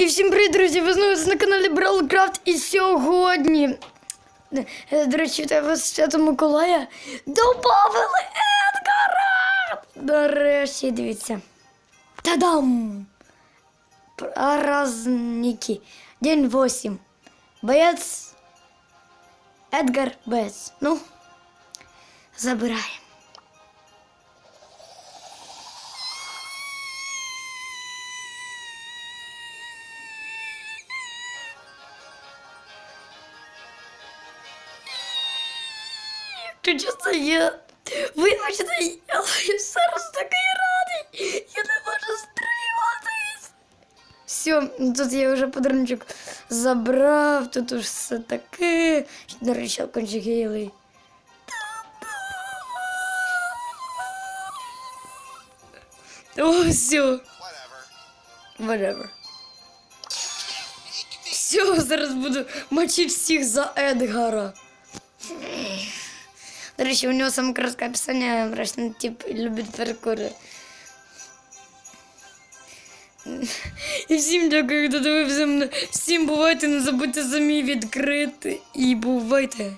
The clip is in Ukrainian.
І всім привіт, друзі! Ви знову на каналі Бравлкрафт. І сьогодні, е, до речі, тебе Свято Миколая добавили Едгара! Нарешті, дивіться. Та-дам! Праздники. День 8. Боец Едгар Боец. Ну, забираємо. Чесно, я... Вибачте, але я зараз такий радий. Я не можу стриматись. Все, тут я вже подарунок забрав, тут уж все таке. До речі. О, все. Whatever. Все, зараз буду мочити всіх за Едгара. До речі, у нього саме коротке описання, мрачний тип любить перекури. І всім дякую, хто дивився мене. Всім бувайте, не забудьте самі відкрити. І бувайте.